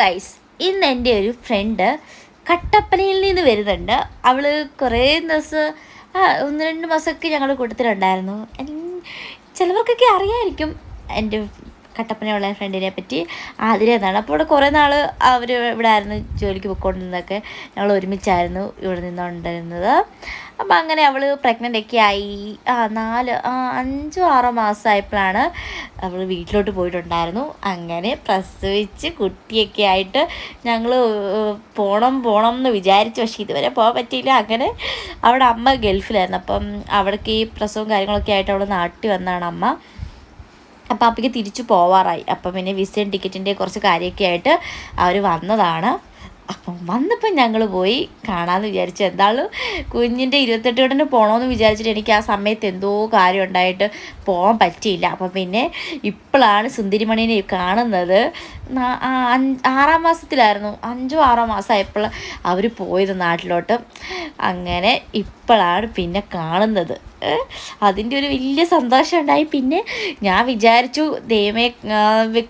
Guys ഇന്ന് എന്റെ ഒരു ഫ്രണ്ട് കട്ടപ്പനയിൽ നിന്ന് വരുന്നുണ്ട്. അവൾ കുറേ ദിവസം ആ ഒന്ന് രണ്ട് മാസമൊക്കെ ഞങ്ങൾ കൂട്ടത്തിലുണ്ടായിരുന്നു. ചിലവർക്കൊക്കെ അറിയായിരിക്കും എന്റെ കട്ടപ്പനയുള്ള ഫ്രണ്ടിനെ പറ്റി ആതിര എന്നാണ് അപ്പോൾ ഇവിടെ കുറേ നാൾ അവർ ഇവിടെ ആയിരുന്നു ജോലിക്ക് പോയിക്കൊണ്ടിരുന്നതൊക്കെ ഞങ്ങൾ ഒരുമിച്ചായിരുന്നു ഇവിടെ നിന്നുകൊണ്ടിരുന്നത് അപ്പം അങ്ങനെ അവൾ പ്രഗ്നന്റ് ഒക്കെ ആയി. ആ നാല് ആ അഞ്ചോ ആറോ മാസമായപ്പോഴാണ് അവൾ വീട്ടിലോട്ട് പോയിട്ടുണ്ടായിരുന്നു. അങ്ങനെ പ്രസവിച്ച് കുട്ടിയൊക്കെ ആയിട്ട് ഞങ്ങൾ പോണം പോണം എന്ന് വിചാരിച്ചു. പക്ഷേ ഇതുവരെ പോകാൻ പറ്റിയില്ല. അങ്ങനെ അവിടെ അമ്മ ഗൾഫിലായിരുന്നു. അപ്പം അവിടേക്ക് ഈ പ്രസവവും കാര്യങ്ങളൊക്കെ ആയിട്ട് അവൾ നാട്ടിൽ വന്നതാണ് അമ്മ. അപ്പം അപ്പയ്ക്ക് തിരിച്ചു പോവാറായി. അപ്പം പിന്നെ വിസയും ടിക്കറ്റിന്റെ കുറച്ച് കാര്യമൊക്കെ ആയിട്ട് അവർ വന്നതാണ്. അപ്പം വന്നപ്പം ഞങ്ങൾ പോയി കാണാമെന്ന് വിചാരിച്ചു. എന്താളും കുഞ്ഞിന്റെ ഇരുപത്തെട്ട് വീടിന് പോകണമെന്ന് വിചാരിച്ചിട്ട് എനിക്ക് ആ സമയത്ത് എന്തോ കാര്യം ഉണ്ടായിട്ട് പോകാൻ പറ്റിയില്ല. അപ്പം പിന്നെ ഇപ്പോഴാണ് സുന്ദരിമണീനെ കാണുന്നത്. ആറാം മാസത്തിലായിരുന്നു. അഞ്ചോ ആറോ മാസമായപ്പോൾ അവർ പോയത് നാട്ടിലോട്ട്. അങ്ങനെ ഇപ്പോഴാണ് പിന്നെ കാണുന്നത്. അതിന്റെ ഒരു വലിയ സന്തോഷം ഉണ്ടായി. പിന്നെ ഞാൻ വിചാരിച്ചു ദൈവമേ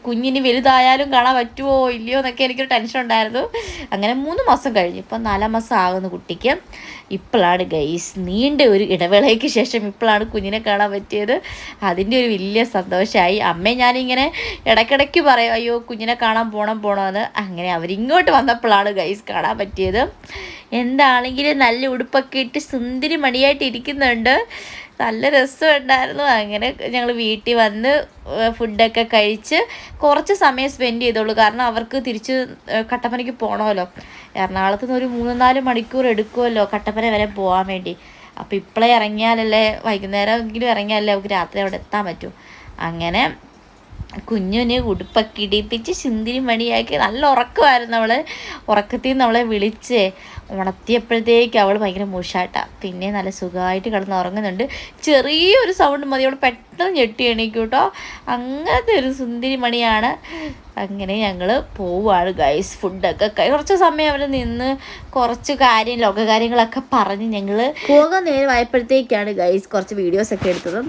കുഞ്ഞിന് വലുതായാലും കാണാൻ പറ്റുമോ ഇല്ലയോ എന്നൊക്കെ എനിക്കൊരു ടെൻഷൻ ഉണ്ടായിരുന്നു. അങ്ങനെ മൂന്ന് മാസം കഴിഞ്ഞു. ഇപ്പം നാലാം മാസം ആകുന്നു കുട്ടിക്ക്. ഇപ്പോഴാണ് ഗൈസ് നീണ്ട ഒരു ഇടവേളയ്ക്ക് ശേഷം ഇപ്പോഴാണ് കുഞ്ഞിനെ കാണാൻ പറ്റിയത്. അതിന്റെ ഒരു വലിയ സന്തോഷമായി അമ്മയെ ഞാനിങ്ങനെ ഇടയ്ക്കിടയ്ക്ക് പറയും അയ്യോ കുഞ്ഞിനെ കാണാൻ പോകണം പോകണമെന്ന് അങ്ങനെ അവരിങ്ങോട്ട് വന്നപ്പോഴാണ് ഗൈസ് കാണാൻ പറ്റിയത്. എന്താണെങ്കിലും നല്ല ഉടുപ്പൊക്കെ ഇട്ട് സുന്ദരി മണിയായിട്ട് ഇരിക്കുന്നുണ്ട്. നല്ല രസമുണ്ടായിരുന്നു. അങ്ങനെ ഞങ്ങൾ വീട്ടിൽ വന്ന് ഫുഡൊക്കെ കഴിച്ച് കുറച്ച് സമയം സ്പെൻഡ് ചെയ്തോളൂ. കാരണം അവർക്ക് തിരിച്ച് കട്ടപ്പനയ്ക്ക് പോകണമല്ലോ എറണാകുളത്ത് നിന്ന് ഒരു മൂന്ന് നാല് മണിക്കൂർ എടുക്കുമല്ലോ കട്ടപ്പന വരെ പോകാൻ വേണ്ടി. അപ്പോൾ ഇപ്പോഴേ ഇറങ്ങിയാലല്ലേ? വൈകുന്നേരം എങ്കിലും ഇറങ്ങിയാലല്ലേ നമുക്ക് രാത്രി അവിടെ എത്താൻ പറ്റൂ. അങ്ങനെ കുഞ്ഞിനെ ഉടുപ്പൊക്കെ ഇടിപ്പിച്ച് ചിന്തിരി മണിയാക്കി നല്ല ഉറക്കമായിരുന്നു അവൾ ഉറക്കത്തിൽ നിന്ന് അവളെ വിളിച്ച് ഉണർത്തിയപ്പോഴത്തേക്ക് അവൾ ഭയങ്കര മൂഷാട്ടാണ് പിന്നെ നല്ല സുഖമായിട്ട് കിടന്ന് ഉറങ്ങുന്നുണ്ട്. ചെറിയൊരു സൗണ്ട് മതി. അവൾ പെട്ടെന്ന് ഞെട്ടി എണീക്കും കേട്ടോ. അങ്ങനത്തെ ഒരു സുന്ദരി മണിയാണ്. അങ്ങനെ ഞങ്ങൾ പോവുകയാണ് ഗൈസ് ഫുഡൊക്കെ കുറച്ച് സമയം അവിടെ നിന്ന് കുറച്ച് കാര്യം ലോകകാര്യങ്ങളൊക്കെ പറഞ്ഞ് ഞങ്ങൾ പോകാൻ നേരമായപ്പോഴത്തേക്കാണ് ഗൈസ് കുറച്ച് വീഡിയോസൊക്കെ എടുത്തത്.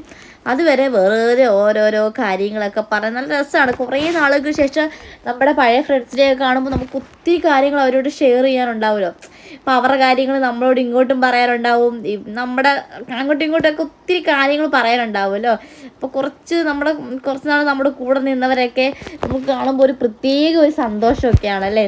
അതുവരെ വെറുതെ ഓരോരോ കാര്യങ്ങളൊക്കെ പറഞ്ഞ് നല്ല രസമാണ്. കുറേ നാളുകൾക്ക് ശേഷം നമ്മുടെ പഴയ ഫ്രണ്ട്സിനെയൊക്കെ കാണുമ്പോൾ നമുക്ക് ഒത്തിരി കാര്യങ്ങൾ അവരോട് ഷെയർ ചെയ്യാനുണ്ടാവുമല്ലോ. അപ്പോൾ അവരുടെ കാര്യങ്ങൾ നമ്മളോട് ഇങ്ങോട്ടും പറയാനുണ്ടാവും. നമ്മുടെ അങ്ങോട്ടും ഇങ്ങോട്ടൊക്കെ ഒത്തിരി കാര്യങ്ങൾ പറയാനുണ്ടാവുമല്ലോ. അപ്പോൾ കുറച്ച് നമ്മുടെ കുറച്ച് നാൾ നമ്മുടെ കൂടെ നിന്നവരൊക്കെ നമുക്ക് കാണുമ്പോൾ ഒരു പ്രത്യേക ഒരു സന്തോഷമൊക്കെയാണ് അല്ലേ?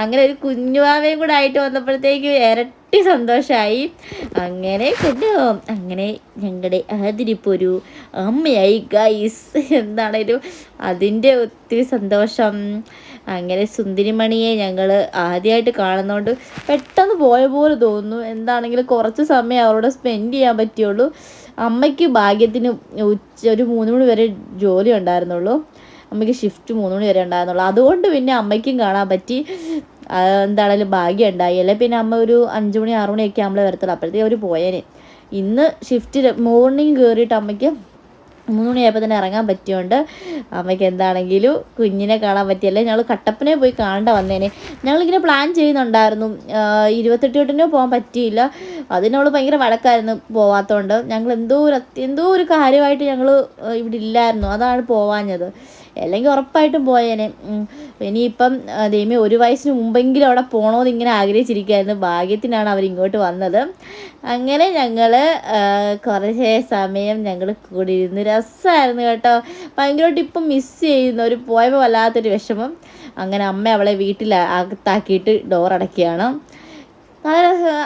അങ്ങനെ ഒരു കുഞ്ഞുവാവയും കൂടെ ആയിട്ട് വന്നപ്പോഴത്തേക്ക് ഇരട്ടി സന്തോഷമായി അങ്ങനെ കുഞ്ഞു അങ്ങനെ ഞങ്ങളുടെ അതിരിപ്പൊരു അമ്മയായി ഗൈസ് എന്താണേലും അതിന്റെ ഒത്തിരി സന്തോഷം. അങ്ങനെ സുന്ദരിമണിയെ ഞങ്ങൾ ആദ്യമായിട്ട് കാണുന്നതുകൊണ്ട് പെട്ടെന്ന് പോയ പോലെ തോന്നുന്നു. എന്താണെങ്കിലും കുറച്ച് സമയം അവരോട് സ്പെൻഡ് ചെയ്യാൻ പറ്റിയുള്ളൂ. അമ്മയ്ക്ക് ഭാഗ്യത്തിന് ഉച്ച ഒരു മൂന്ന് മണി വരെ ജോലി ഉണ്ടായിരുന്നുള്ളൂ. അമ്മയ്ക്ക് ഷിഫ്റ്റ് മൂന്ന് മണി വരെ ഉണ്ടായിരുന്നുള്ളൂ. അതുകൊണ്ട് പിന്നെ അമ്മയ്ക്കും കാണാൻ പറ്റി. എന്താണേലും ഭാഗ്യം ഉണ്ടായി അല്ലെ പിന്നെ അമ്മ ഒരു അഞ്ച് മണി ആറ് മണിയൊക്കെ ആകുമ്പോൾ വരത്തുള്ളൂ. അപ്പോഴത്തേക്ക് അവർ പോയേനെ. ഇന്ന് ഷിഫ്റ്റിൽ മോർണിംഗ് കയറിയിട്ട് അമ്മയ്ക്ക് മൂന്ന് മണിയായപ്പോൾ തന്നെ ഇറങ്ങാൻ പറ്റിയോണ്ട് അമ്മയ്ക്ക് എന്താണെങ്കിലും കുഞ്ഞിനെ കാണാൻ പറ്റിയല്ലേ? ഞങ്ങൾ കട്ടപ്പനെ പോയി കാണേണ്ട വന്നേനെ. ഞങ്ങളിങ്ങനെ പ്ലാൻ ചെയ്യുന്നുണ്ടായിരുന്നു. ഇരുപത്തെട്ട് തൊട്ടിനോ പോകാൻ പറ്റിയില്ല. അതിനവൾ ഭയങ്കര വഴക്കായിരുന്നു പോവാത്തതുകൊണ്ട് ഞങ്ങൾ എന്തോ ഒരു എന്തോ ഒരു കാര്യമായിട്ട് ഞങ്ങൾ ഇവിടെ ഇല്ലായിരുന്നു. അതാണ് പോവാഞ്ഞത്. അല്ലെങ്കിൽ ഉറപ്പായിട്ടും പോയേനെ. ഇനിയിപ്പം ദൈമി ഒരു വയസ്സിന് മുമ്പെങ്കിലും അവിടെ പോകണമെന്ന് ഇങ്ങനെ ആഗ്രഹിച്ചിരിക്കുകയായിരുന്നു. ഭാഗ്യത്തിനാണ് അവർ ഇങ്ങോട്ട് വന്നത്. അങ്ങനെ ഞങ്ങൾ കുറേ സമയം ഞങ്ങൾ കൂടി ഇരുന്ന്. രസമായിരുന്നു കേട്ടോ. ഭയങ്കരമായിട്ട് ഇപ്പം മിസ് ചെയ്യുന്നു ഒരു പോയപ്പോൾ വല്ലാത്തൊരു വിഷമം. അങ്ങനെ അമ്മ അവളെ വീട്ടിൽ അകത്താക്കിയിട്ട് ഡോർ അടയ്ക്കുകയാണ്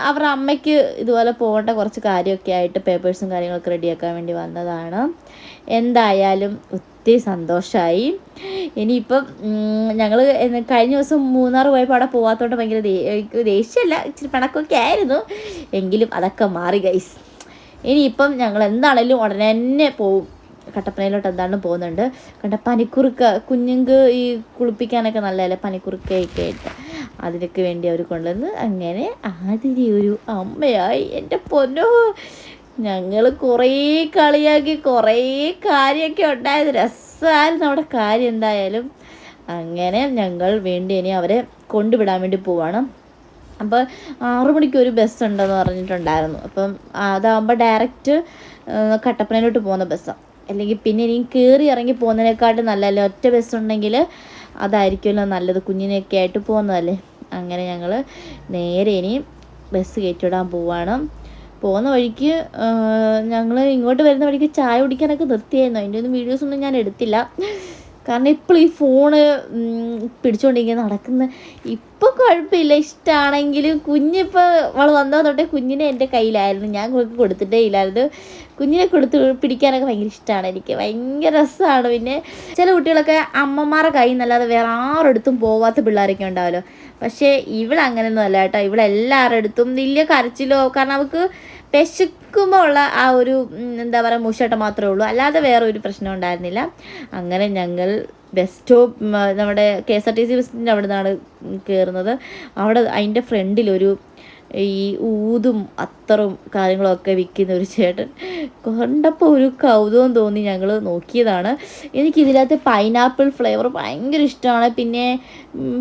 അവരുടെ അമ്മയ്ക്ക് ഇതുപോലെ പോകേണ്ട കുറച്ച് കാര്യമൊക്കെ ആയിട്ട് പേപ്പേഴ്സും കാര്യങ്ങളൊക്കെ റെഡിയാക്കാൻ വേണ്ടി വന്നതാണ്. എന്തായാലും ഒത്തിരി സന്തോഷമായി ഇനിയിപ്പം ഞങ്ങൾ കഴിഞ്ഞ ദിവസം മൂന്നാർ പോയപ്പോൾ അവിടെ പോകാത്തതുകൊണ്ട് ഭയങ്കര ദേഷ്യമല്ല ഇച്ചിരി പണക്കൊക്കെ ആയിരുന്നു. എങ്കിലും അതൊക്കെ മാറി ഗൈസ് ഇനിയിപ്പം ഞങ്ങൾ എന്താണേലും ഉടനെ തന്നെ പോവും. കട്ടപ്പനയിലോട്ട് എന്താണ് പോകുന്നുണ്ട്. കണ്ട പനിക്കുറുക്ക കുഞ്ഞുങ്ങൾക്ക് ഈ കുളിപ്പിക്കാനൊക്കെ നല്ലതല്ലേ പനിക്കുറുക്കയൊക്കെ ആയിട്ട്. അതിനൊക്കെ വേണ്ടി അവർ കൊണ്ടുവന്ന് അങ്ങനെ ആതിരി ഒരു അമ്മയായി. എന്റെ പൊന്നോ ഞങ്ങൾ കുറേ കളിയാക്കി കുറേ കാര്യമൊക്കെ ഉണ്ടായത്. രസമായിരുന്നു അവിടെ കാര്യം എന്തായാലും. അങ്ങനെ ഞങ്ങൾ വേണ്ടി ഇനി അവരെ കൊണ്ടുവിടാൻ വേണ്ടി പോവാണ്. അപ്പോൾ ആറു മണിക്ക് ഒരു ബസ് ഉണ്ടെന്ന് പറഞ്ഞിട്ടുണ്ടായിരുന്നു. അപ്പം അതാകുമ്പോൾ ഡയറക്റ്റ് കട്ടപ്പനയിലോട്ട് പോകുന്ന ബസ്സാണ് അല്ലെങ്കിൽ പിന്നെ ഇനി കയറി ഇറങ്ങി പോകുന്നതിനെക്കാട്ടും നല്ലതല്ലേ? ഒറ്റ ബസ് ഉണ്ടെങ്കിൽ അതായിരിക്കുമല്ലോ നല്ലത്. കുഞ്ഞിനെയൊക്കെ ആയിട്ട് പോകുന്നതല്ലേ? അങ്ങനെ ഞങ്ങൾ നേരെ ഇനി ബസ് കയറ്റിവിടാൻ പോവാണ്. പോകുന്ന വഴിക്ക് ഞങ്ങൾ ഇങ്ങോട്ട് വരുന്ന വഴിക്ക് ചായ കുടിക്കാനൊക്കെ നിർത്തിയായിരുന്നു. അതിന്റെ ഒന്നും വീഡിയോസൊന്നും ഞാൻ എടുത്തില്ല. കാരണം ഇപ്പോൾ ഈ ഫോണ് പിടിച്ചുകൊണ്ടിരിക്കുന്ന നടക്കുന്ന ഇപ്പോൾ കുഴപ്പമില്ല ഇഷ്ടമാണെങ്കിലും കുഞ്ഞിപ്പോൾ അവൾ വന്നാൽ തൊട്ടേ കുഞ്ഞിനെ എന്റെ കയ്യിലായിരുന്നു. ഞാൻ കൊടുത്തിട്ടേ ഇല്ലായിരുന്നു. കുഞ്ഞിനെ കൊടുത്ത് പിടിക്കാനൊക്കെ ഭയങ്കര ഇഷ്ടമാണ് എനിക്ക്. ഭയങ്കര രസമാണ് പിന്നെ. ചില കുട്ടികളൊക്കെ അമ്മമാരെ കയ്യിൽ നിന്നല്ലാതെ വേറെ ആരെടുത്തും പോവാത്ത പിള്ളേരൊക്കെ ഉണ്ടാവല്ലോ. പക്ഷേ ഇവളങ്ങനെയൊന്നും അല്ല കേട്ടോ. ഇവളെല്ലാവരുടെ അടുത്തും വലിയ കരച്ചിലോ കാരണം അവൾക്ക് വിശക്കുമ്പോൾ ആ ഒരു എന്താ പറയുക മൂശട്ടം മാത്രമേ ഉള്ളൂ. അല്ലാതെ വേറെ ഒരു പ്രശ്നം ഉണ്ടായിരുന്നില്ല. അങ്ങനെ ഞങ്ങൾ ബസ് സ്റ്റോപ്പ് നമ്മുടെ K S R T C ബസ്സിന്റെ അവിടെ നിന്നാണ് കയറുന്നത് അവിടെ അതിന്റെ ഫ്രണ്ടിലൊരു ഈ ഊതും അത്തറും കാര്യങ്ങളൊക്കെ വിൽക്കുന്ന ഒരു ചേട്ടൻ. കണ്ടപ്പോൾ ഒരു കൗതുകം തോന്നി ഞങ്ങൾ നോക്കിയതാണ്. എനിക്കിതിനകത്ത് പൈനാപ്പിൾ ഫ്ലേവർ ഭയങ്കര ഇഷ്ടമാണ്. പിന്നെ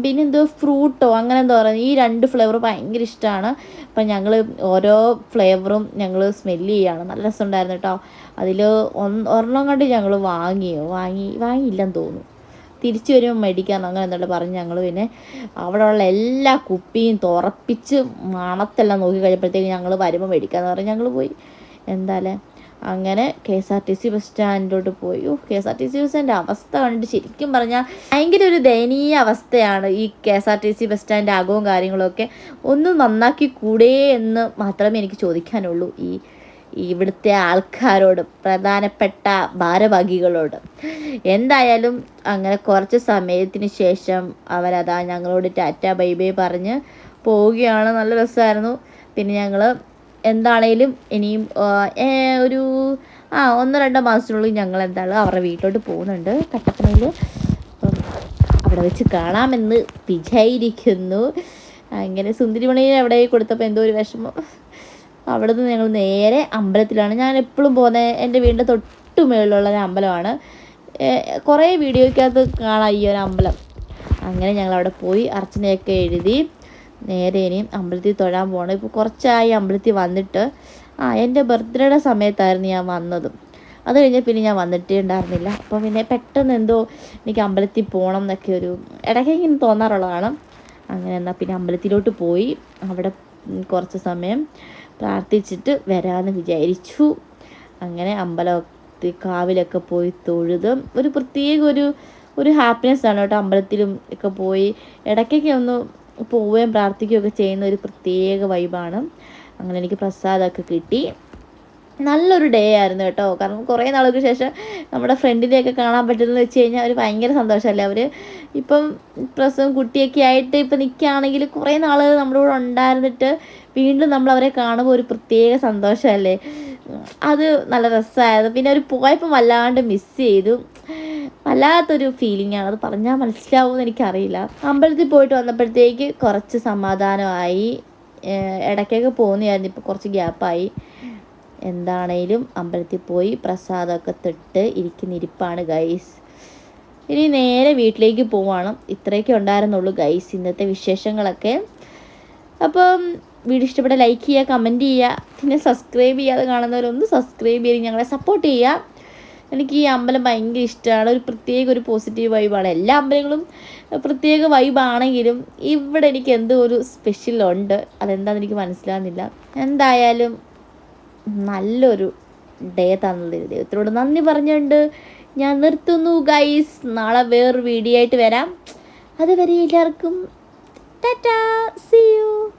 പിന്നെ എന്തോ ഫ്രൂട്ടോ അങ്ങനെ എന്താ പറയുക ഈ രണ്ട് ഫ്ലേവർ ഭയങ്കര ഇഷ്ടമാണ്. അപ്പം ഞങ്ങൾ ഓരോ ഫ്ലേവറും ഞങ്ങൾ സ്മെല്ല് ചെയ്യുകയാണ് നല്ല രസമുണ്ടായിരുന്നു കേട്ടോ. അതിൽ ഒരെണ്ണം കണ്ട് ഞങ്ങൾ വാങ്ങിയോ? വാങ്ങി വാങ്ങിയില്ലെന്ന് തോന്നുന്നു. തിരിച്ചു വരുമ്പോൾ മേടിക്കാമെന്ന് അങ്ങനെ എന്നുള്ള പറഞ്ഞ് ഞങ്ങൾ പിന്നെ അവിടെയുള്ള എല്ലാ കുപ്പിയും തുറപ്പിച്ച് മണത്തെല്ലാം നോക്കി കഴിഞ്ഞപ്പോഴത്തേക്ക് ഞങ്ങൾ വരുമ്പോൾ മേടിക്കാമെന്ന് പറഞ്ഞ് ഞങ്ങൾ പോയി. എന്തായാലും അങ്ങനെ K S R T C bus സ്റ്റാൻഡിലോട്ട് പോയി. ഓ K S R T C bus stand അവസ്ഥ കണ്ടിട്ട് ശരിക്കും പറഞ്ഞാൽ ഭയങ്കര ഒരു ദയനീയ അവസ്ഥയാണ് ഈ K S R T C bus stand ആകവും കാര്യങ്ങളൊക്കെ ഒന്ന് നന്നാക്കി കൂടേ എന്ന് മാത്രമേ എനിക്ക് ചോദിക്കാനുള്ളൂ ഈ ഇവിടുത്തെ ആൾക്കാരോടും പ്രധാനപ്പെട്ട ഭാരവാഹികളോട്. എന്തായാലും അങ്ങനെ കുറച്ച് സമയത്തിന് ശേഷം അവരതാ ഞങ്ങളോട് ടാറ്റ ബൈ ബൈ പറഞ്ഞ് പോവുകയാണ്. നല്ല രസമായിരുന്നു. പിന്നെ ഞങ്ങൾ എന്താണേലും ഇനിയും ഒരു ആ ഒന്നോ രണ്ടോ മാസത്തിനുള്ളിൽ ഞങ്ങൾ എന്തായാലും അവരുടെ വീട്ടിലോട്ട് പോകുന്നുണ്ട് കട്ടപ്പനയിൽ അവിടെ വെച്ച് കാണാമെന്ന് വിചാരിക്കുന്നു. അങ്ങനെ സുന്ദരിമണിയിൽ അവിടെ കൊടുത്തപ്പോൾ എന്തോ ഒരു വിഷമം. അവിടെ നിന്ന് ഞങ്ങൾ നേരെ അമ്പലത്തിലാണ്. ഞാൻ എപ്പോഴും പോകുന്നത് എന്റെ വീടിന്റെ തൊട്ട് മുകളിലുള്ള ഒരു അമ്പലമാണ്. കുറേ വീഡിയോയ്ക്കകത്ത് കാണാം ഈ ഒരു അമ്പലം. അങ്ങനെ ഞങ്ങൾ അവിടെ പോയി അർച്ചനയൊക്കെ എഴുതി നേരെ ഇനിയും അമ്പലത്തിൽ തൊഴാൻ പോകണം ഇപ്പോൾ കുറച്ചായി അമ്പലത്തിൽ വന്നിട്ട്. ആ എന്റെ ബർത്ത്ഡേയുടെ സമയത്തായിരുന്നു ഞാൻ വന്നതും. അത് കഴിഞ്ഞ് പിന്നെ ഞാൻ വന്നിട്ടേ ഉണ്ടായിരുന്നില്ല. അപ്പോൾ പിന്നെ പെട്ടെന്ന് എന്തോ എനിക്ക് അമ്പലത്തിൽ പോകണം എന്നൊക്കെ ഒരു ഇടയ്ക്ക് ഇങ്ങനെ തോന്നാറുള്ളതാണ്. അങ്ങനെ എന്നാൽ പിന്നെ അമ്പലത്തിലോട്ട് പോയി. അവിടെ കുറച്ച് സമയം പ്രാർത്ഥിച്ചിട്ട് വരാമെന്ന് വിചാരിച്ചു. അങ്ങനെ അമ്പലത്തിൽ കാവിലൊക്കെ പോയി തൊഴുത്. ഒരു പ്രത്യേക ഒരു ഒരു ഹാപ്പിനെസ് ആണ് കേട്ടോ അമ്പലത്തിലും ഒക്കെ പോയി. ഇടയ്ക്കൊക്കെ ഒന്ന് പോവുകയും പ്രാർത്ഥിക്കുകയൊക്കെ ചെയ്യുന്ന ഒരു പ്രത്യേക വൈബാണ് അങ്ങനെ എനിക്ക് പ്രസാദമൊക്കെ കിട്ടി. നല്ലൊരു ഡേ ആയിരുന്നു കേട്ടോ. കാരണം കുറേ നാളുകൾക്ക് ശേഷം നമ്മുടെ ഫ്രണ്ടിനെയൊക്കെ കാണാൻ പറ്റുന്നത് വെച്ച് കഴിഞ്ഞാൽ അവർ ഭയങ്കര സന്തോഷമല്ലേ? അവർ ഇപ്പം പ്രസവം കുട്ടിയൊക്കെ ആയിട്ട് ഇപ്പം നിൽക്കുകയാണെങ്കിൽ കുറേ നാൾ നമ്മുടെ കൂടെ ഉണ്ടായിരുന്നിട്ട് വീണ്ടും നമ്മൾ അവരെ കാണുമ്പോൾ ഒരു പ്രത്യേക സന്തോഷമല്ലേ അത് നല്ല രസമായത് പിന്നെ അവർ പോയപ്പോൾ വല്ലാണ്ട് മിസ് ചെയ്തു. വല്ലാത്തൊരു ഫീലിംഗ് ആണ്. അത് പറഞ്ഞാൽ മനസ്സിലാവുമെന്ന് എനിക്കറിയില്ല. അമ്പലത്തിൽ പോയിട്ട് വന്നപ്പോഴത്തേക്ക് കുറച്ച് സമാധാനമായി. ഇടയ്ക്കൊക്കെ പോകുന്നതായിരുന്നു ഇപ്പോൾ കുറച്ച് ഗ്യാപ്പായി എന്താണേലും അമ്പലത്തിൽ പോയി പ്രസാദമൊക്കെ തൊട്ട് ഇരിക്കുന്ന ഇരിപ്പാണ് ഗൈസ് ഇനി നേരെ വീട്ടിലേക്ക് പോവാണ്. ഇത്രയൊക്കെ ഉണ്ടായിരുന്നുള്ളൂ ഗൈസ് ഇന്നത്തെ വിശേഷങ്ങളൊക്കെ. അപ്പം വീഡിയോ ഇഷ്ടപ്പെട്ട ലൈക്ക് ചെയ്യുക കമന്റ് ചെയ്യുക പിന്നെ സബ്സ്ക്രൈബ് ചെയ്യാതെ കാണുന്നവരൊന്ന് സബ്സ്ക്രൈബ് ചെയ്ത് ഞങ്ങളെ സപ്പോർട്ട് ചെയ്യുക. എനിക്ക് ഈ അമ്പലം ഭയങ്കര ഇഷ്ടമാണ്. ഒരു പ്രത്യേക ഒരു പോസിറ്റീവ് വൈബാണ് എല്ലാ അമ്പലങ്ങളും പ്രത്യേക വൈബാണെങ്കിലും ഇവിടെ എനിക്ക് എന്തോ ഒരു സ്പെഷ്യൽ ഉണ്ട്. അതെന്താണെന്ന് എനിക്ക് മനസ്സിലാകുന്നില്ല. എന്തായാലും നല്ലൊരു ഡേ തന്നതിന് ദൈവത്തിനോട് നന്ദി പറഞ്ഞുകൊണ്ട് ഞാൻ നിർത്തുന്നു ഗൈസ് നാളെ വേറൊരു വീഡിയോ ആയിട്ട് വരാം. അതുവരെ എല്ലാവർക്കും Ta-da! See you!